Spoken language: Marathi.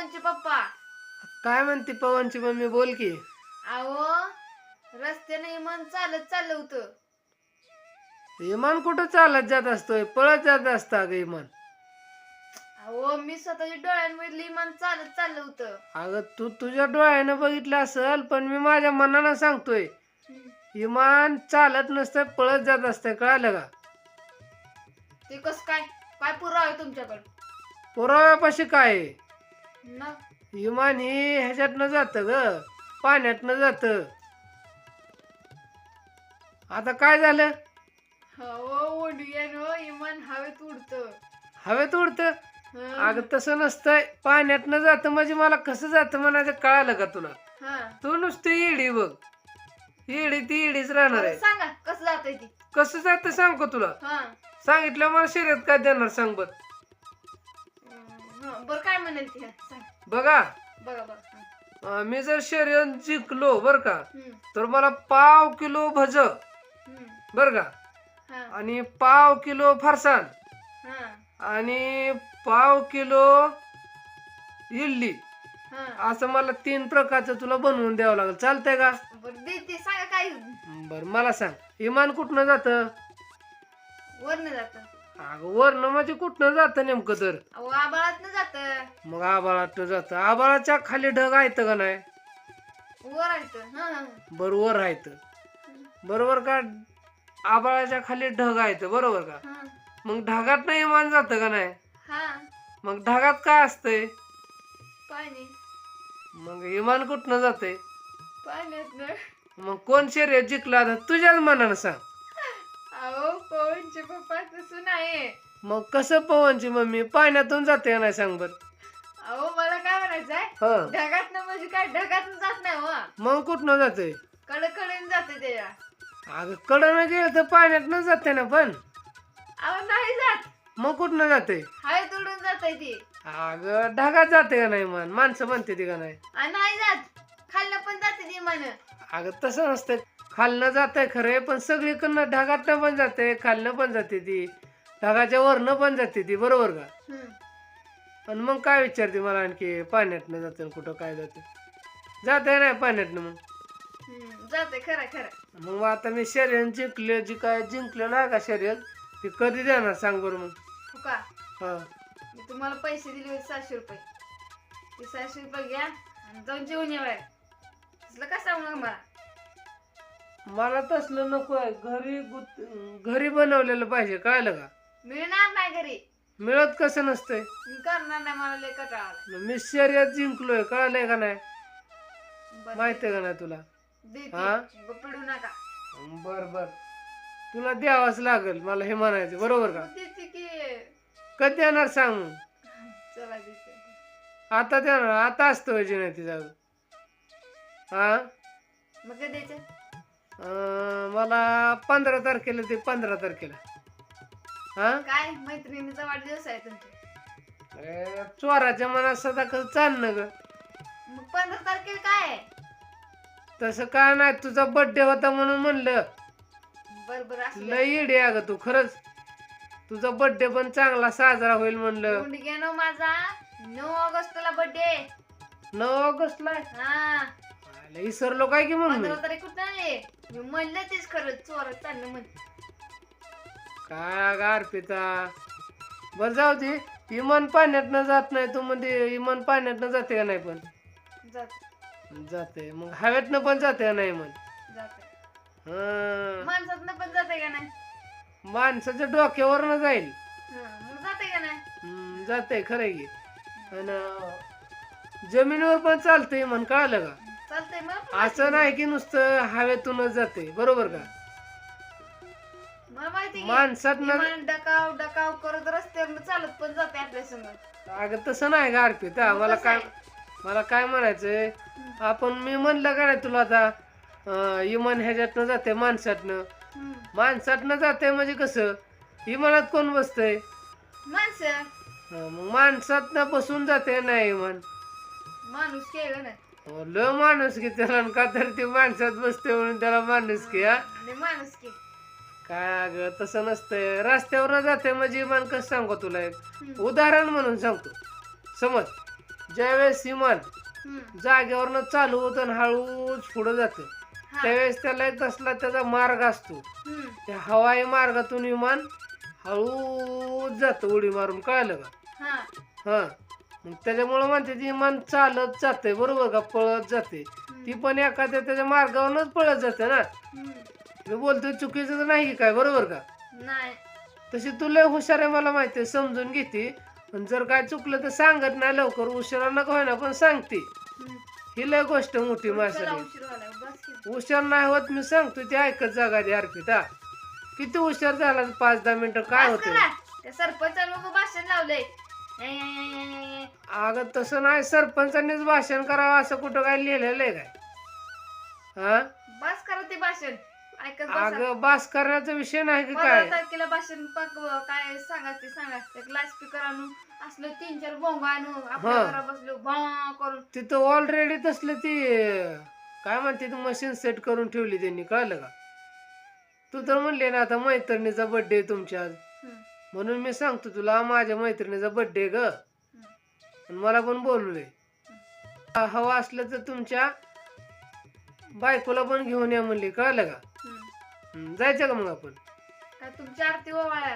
पवनचे पप्पा. काय म्हणते पवनची मम्मी? बोल की. अहो रस्त्याने इमान चालत चाललं होतं. इमान कुठं चालत जात असतोय? पळत जात असता ग इमान अहो मी स्वतःच्या डोळ्यांमधलं इमान चालत चाललं होतं. अगं तू तुझ्या डोळ्यानं बघितलं असल पण मी माझ्या मनानं सांगतोय. इमान चालत नसतंय पळत जात असतंय कळालं का? ते कस काय? काय पुरावा आहे तुमच्याकडे? पुराव्यापाशी काय आहे? ना. इमान ही ह्याच्यातनं जातं ग. पाण्यातनं जातं. आता काय झालं? इमान हवेत उडतं. हवेत उडतं? हं. अगं तसं नसतंय. पाण्यातनं जातं म्हणजे मला कसं जातं म्हणायचं कळालं का तुला? हा. तू नुसती इडी बघ. इडी ती इडीच राहणार आहे. सांगा कसं जातंय ती? कसं जातं सांगू तुला? हा. सांगितलं मला शर्यत काय देणार सांग बर. हं, बरं काय म्हणेल ती? सांग. बघा. बघा बघा. अं, मी जर शर्यत जिंकलो बर का तर मला पाव किलो भज. बर का? हा, आणि पाव किलो फरसाण हा, आणि पाव किलो इडली. हा. असं मला तीन प्रकारचं तुला बनवून द्यावं लागेल. चालतंय का? बरं दे ते सांगा काय. बर मला सांग. इमान कुठनं जातं? वरनं जात. अगं वरनं म्हणजे कुठनं जातं नेमकं तर? अहो आबाळात जात. मग आबाळात जातं. आबाळाच्या खाली ढग आहेत का नाही? वर आहे हा बरोबर आहेत. बरोबर का? आबाळाच्या खाली ढग आहेत बरोबर का? हा. मग ढगात नाही इमान जातं का नाही? हा. मग ढगात काय असतंय? पाणी मग इमान कुठनं जाते पाण्यात मग कोण शर्यत जिंकला आता? तुझ्याच मनानं सांग. अहो पवनचे पप्पा तसं नाही मग कसं पवनची मम्मी? पाण्यातून जाते नाही सांग बर? अहो मला काय म्हणायचंय ह. ढगात म्हणजे काय? ढगात जात नाही हो. मग कुठनं जाते? कडकडून जाते त्याच्या अगं कडनं गेलं तर पाण्यातनं जाते ना पण. अहो नाही जात. मग कुठनं जाते? हाय तुडून जाते ती. अगं ढगात जाते का नाही मन माणसं म्हणते ती का नाही? नाही जात. खाल्लं पण जाते ती मन अगं तसं नसतं. खालनं जाते खरे पण सगळीकडनं ढगातनं पण जाते खालनं पण जाते ती. ढगाच्या वरनं पण जाते ती बरोबर का? आणि मग काय विचारते मला आणखी? पाण्यातनं जाते कुठं काय जाते जाते नाही पाण्यातनं मग. जाते खरं खरं. मग आता मी शर्यत जिंकले जी काय जिंकलं नाही का शर्यत ती कधी देणार सांग बरं मग. हो का? हा. मी तुम्हाला पैसे दिले होते सहाशे रुपये. ते सहाशे रुपये घ्या आणि जाऊन जेवण या बाहेर तसलं काय सांगू नका मला? मला तसलं नको आहे. घरी गुत घरी बनवलेलं पाहिजे कळलं का? मिळणार नाही घरी. मिळत कसं नसतंय? मी करणार नाही मला लय कटाळा आला मी शर्यत जिंकलोय कळलंय का नाही? बरं, माहितीये का नाही तुला? देते. हा? पिडू नका. बर बर. तुला द्यावंच लागेल मला हे म्हणायचं बरोबर का? देते की. कधी येणार सांग मग. चला देते. आता देणार आता असतो नाही तिचा हा? मग कधी द्यायचं? अं, मला पंधरा तारखेला ते पंधरा तारखेला. हा? काय? मैत्रिणीचा वाढदिवस आहे तुमचा. अरे, चोराच्या मनात सदा कसं चालणं ग? मग पंधरा तारखेला काय आहे? तसं काय नाही तुझा बर्थडे होता म्हणून म्हणलं. बर बर असं लय येडे अगं तू खरंच. तुझा बर्थडे पण चांगला साजरा होईल म्हणलं. नो माझा. नऊ ऑगस्टला बर्थडे नऊ ऑगस्टला? आहे. हा. आले, विसरलो काय की म्हणून? मी? पंधरा तारीख कुठं आहे? मी म्हणलं तेच खरं चोर चाललं म्हण काय गार पिता बर जाऊ दे इमान पाण्यातनं जात नाही तू म्हणजे इमान पाण्यातनं जाते का नाही पण? जात. जाते. मग हवेतनं पण जाते का नाही मग जात. हं. माणसातनं पण जाते का नाही? माणसाच्या डोक्यावरनं जाईल. हा, मग जाते का नाही? जाते खरं की. आणि जमिनीवर पण चालतंय म्हण कळलं का? चालतंय असं नाही की नुसतं हवेतूनच जाते. बरोबर का? मला माहिती माणसात विमान डकाव डकाव करत रस्त्यावर चालत पण जाते आपल्या संग. अगं तसं नाही का अर्पिता मला काय मला काय म्हणायचंय? आपण मी म्हणलं का नाही तुला आता अं, इमान ह्याच्यातनं जाते माणसातनं. माणसातनं जाते म्हणजे कसं? इमानात कोण बसतंय? माणसं? मग माणसातनं बसून जाते नाही इमान माणूस केलं ना. ल माणूस की त्याला का तर ती माणसात बसते म्हणून त्याला माणूस की हा माणूस की काय अगं तसं नसतंय रस्त्यावर जाते म्हणजे इमान कसं सांगू तुला एक. उदाहरण म्हणून सांगतो समज ज्यावेळेस विमान हम्म. जागेवरनं चालू होतं आणि हळूच पुढं जातं. त्यावेळेस त्याला एक तसला त्याचा मार्ग असतो. त्या हवाई मार्गातून विमान हळूच जातं उडी मारून कळलं का हा. मग त्याच्यामुळं म्हणते ती विमान चालत जाते बरोबर का? पळत जाते ती पण एखाद्या त्याच्या मार्गावरूनच पळत जाते ना. मी बोलतोय चुकीचं तर नाही काय? बरोबर का? नाही. तशी तू लय हुशार आहे मला माहिती आहे समजून घेते. पण जर काय चुकलं तर सांगत नाही लवकर उशिरा नको होईना पण सांगते. ही लय गोष्ट मोठी चला माझ्यासाठी उशीर झाला बस की. हुशार नाही होत मी सांगतो ते ऐकत जागा दे अर्पिता किती हुशार झाला पाच दहा मिनिटं काय बस होतं करा. त्या सरपंचानं मग भाषण लावलंय. अगं तसं नाही. सरपंचांनीच भाषण करावं असं कुठं काय लिहिलेलं आहे काय? हा? बस करा ते भाषण. ऐकत बसा. अगं बास करण्याचा विषय नाही की पंधरा काय? तारखेला भाषण पाक काय सांगा ते सांगा. एक लाच स्पीकर आणू असलं तीन चार बोंग आणू आपल्या हा. घरा बसलो भा करून. तिथं ऑलरेडी तसलं ती काय म्हणते ती मशीन सेट करून ठेवली त्यांनी. कळलं का? तू तर म्हणले ना आता मैत्रिणीचा बर्थडे तुमच्या आज. म्हणून मी सांगतो तुला माझ्या मैत्रिणीचा बर्थडे ग. आणि मला पण बोलवले हवा असलं तर तुमच्या बायकोला पण घेऊन या म्हणली कळलं का हम्म. जायचं का मग आपण काय तुमची आरती ओवाळा